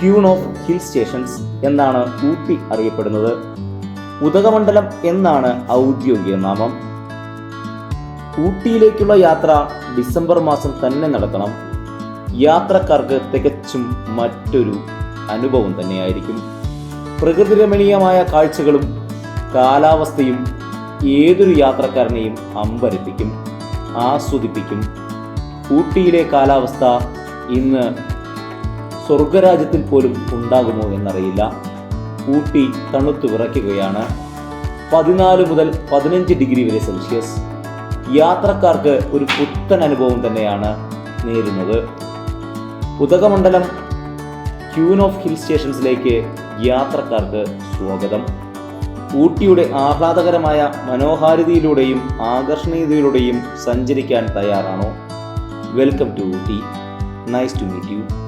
Queen of hill stations എന്നാണ് ഊട്ടി അറിയപ്പെടുന്നത്. ഉദകമണ്ഡലം എന്നാണ് ഔദ്യോഗിക നാമം. ഊട്ടിയിലേക്കുള്ള യാത്ര ഡിസംബർ മാസം തന്നെ നടത്തണം യാത്രക്കാർക്ക് തികച്ചും മറ്റൊരു അനുഭവം തന്നെയായിരിക്കും. പ്രകൃതി രമണീയമായ കാഴ്ചകളും കാലാവസ്ഥയും ഏതൊരു യാത്രക്കാരനെയും അമ്പരപ്പിക്കും ആസ്വദിപ്പിക്കും. ഊട്ടിയിലെ കാലാവസ്ഥ ഇന്ന് സ്വർഗരാജ്യത്തിൽ പോലും ഉണ്ടാകുമോ എന്നറിയില്ല. ഊട്ടി തണുത്തു വിറയ്ക്കുകയാണ്. പതിനാല് മുതൽ പതിനഞ്ച് ഡിഗ്രി വരെ സെൽഷ്യസ്. യാത്രക്കാർക്ക് ഒരു പുത്തൻ അനുഭവം തന്നെയാണ് നേരുന്നത്. ഉദകമണ്ഡലം ക്യൂൻ ഓഫ് ഹിൽ സ്റ്റേഷൻസിലേക്ക് യാത്രക്കാർക്ക് സ്വാഗതം. ഊട്ടിയുടെ ആഹ്ലാദകരമായ മനോഹാരിതയിലൂടെയും ആകർഷണീയതയിലൂടെയും സഞ്ചരിക്കാൻ തയ്യാറാണോ? Welcome to Ooty. Nice to meet you.